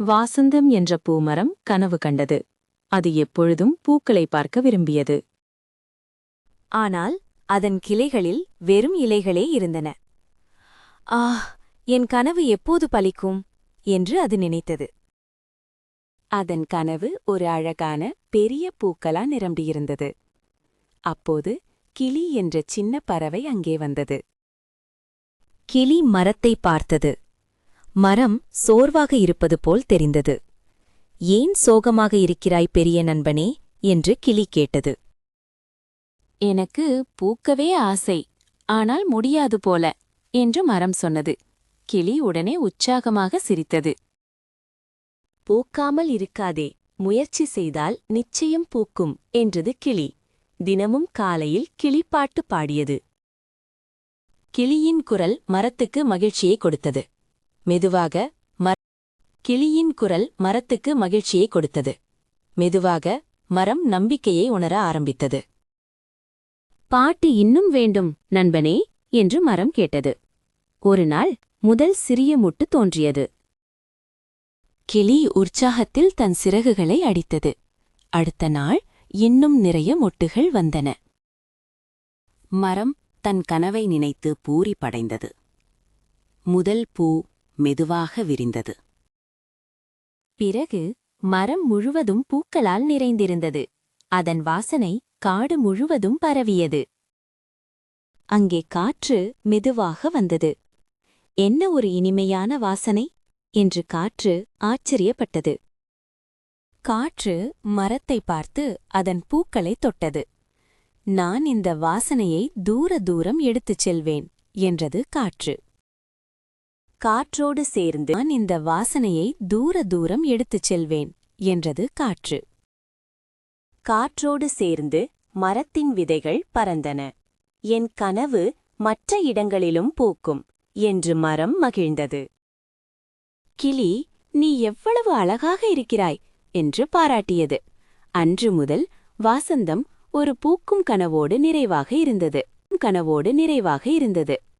வாசந்தம் என்ற பூமரம் கனவு கண்டது. அது எப்பொழுதும் பூக்களை பார்க்க விரும்பியது. ஆனால் அதன் கிளைகளில் வெறும் இலைகளே இருந்தன. ஆ என் கனவு எப்போது பலிக்கும்? என்று அது நினைத்தது. அதன் கனவு ஒரு அழகான பெரிய பூக்களா நிரம்பியிருந்தது. அப்போது கிளி என்ற சின்ன பறவை அங்கே வந்தது. கிளி மரத்தை பார்த்தது. மரம் சோர்வாக இருப்பது போல் தெரிந்தது. ஏன் சோகமாக இருக்கிறாய் பெரிய நண்பனே? என்று கிளி கேட்டது. எனக்கு பூக்கவே ஆசை ஆனால் முடியாது போல என்று மரம் சொன்னது. கிளி உடனே உற்சாகமாக சிரித்தது. பூக்காமல் இருக்காதே முயற்சி செய்தால் நிச்சயம் பூக்கும் என்றது கிளி. தினமும் காலையில் கிளிப்பாட்டு பாடியது. கிளியின் குரல் மரத்துக்கு மகிழ்ச்சியை கொடுத்தது. மெதுவாக மர கிளியின் குரல் மரத்துக்கு மகிழ்ச்சியை கொடுத்தது. மெதுவாக மரம் நம்பிக்கையை உணர ஆரம்பித்தது. பாட்டு இன்னும் வேண்டும் நண்பனே என்று மரம் கேட்டது. ஒரு நாள் முதல் சிறிய முட்டு தோன்றியது. கிளி உற்சாகத்தில் தன் சிறகுகளை அடித்தது. அடுத்த நாள் இன்னும் நிறைய மொட்டுகள் வந்தன. மரம் தன் கனவை நினைத்து பூரி படைந்தது முதல் பூ மெதுவாக விரிந்தது. பிறகு மரம் முழுவதும் பூக்களால் நிறைந்திருந்தது. அதன் வாசனை காடு முழுவதும் பரவியது. அங்கே காற்று மெதுவாக வந்தது. என்ன ஒரு இனிமையான வாசனை? என்று காற்று ஆச்சரியப்பட்டது. காற்று மரத்தை பார்த்து அதன் பூக்களைத் தொட்டது. நான் இந்த வாசனையை தூர தூரம் எடுத்துச் செல்வேன் என்றது காற்று. காற்றோடு சேர்ந்து நான் இந்த வாசனையை தூர தூரம் எடுத்துச் செல்வேன் என்றது காற்று. காற்றோடு சேர்ந்து மரத்தின் விதைகள் பறந்தன. என் கனவு மற்ற இடங்களிலும் பூக்கும் என்று மரம் மகிழ்ந்தது. கிளி நீ எவ்வளவு அழகாக இருக்கிறாய் என்று பாராட்டியது. அன்று முதல் வாசந்தம் ஒரு பூக்கும் கனவோடு நிறைவாக இருந்தது. கனவோடு நிறைவாக இருந்தது.